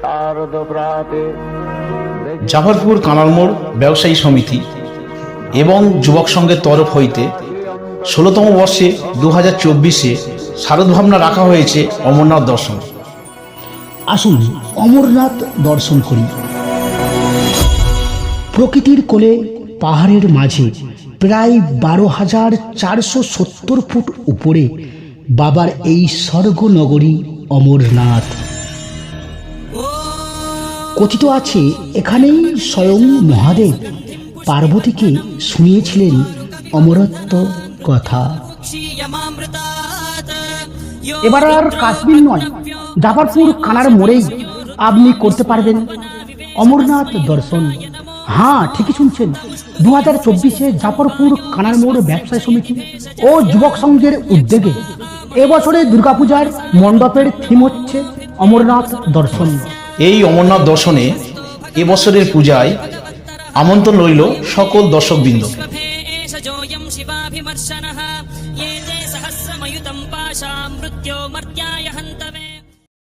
শারদ জাফরপুর কানালমোড় ব্যবসায়ী সমিতি এবং যুবক সংঘের তরফ হইতে ষোলোতম বর্ষে দু হাজার চব্বিশে শারদভাবনা রাখা হয়েছে অমরনাথ দর্শন। আসুন অমরনাথ দর্শন করি। প্রকৃতির কোলে পাহাড়ের মাঝে প্রায় বারো হাজার চারশো সত্তর ফুট উপরে বাবার এই স্বর্গনগরী অমরনাথ। কথিত আছে, এখানেই স্বয়ং মহাদেব পার্বতীকে শুনিয়েছিলেন অমরত্ব কথা। এবার আর কাশ্মীর নয়, জাফরপুর খানার মোড়েই আপনি করতে পারবেন অমরনাথ দর্শন। হ্যাঁ ঠিকই শুনছেন দু হাজার চব্বিশে জাফরপুর কানার মোড় ব্যবসায় সমিতি ও যুবক সংঘের উদ্যোগে এবছরে দুর্গাপূজার মণ্ডপের থিম হচ্ছে অমরনাথ দর্শন। এই অমরনাথ দর্শনে এবছরের পূজায় আমন্ত্রণ রইল সকল দর্শকবৃন্দ भेषजोऽयं शिवाभिमर्शनः ये ते सहस्रमयुतं पाशा मृत्यो मर्त्याय हन्तमे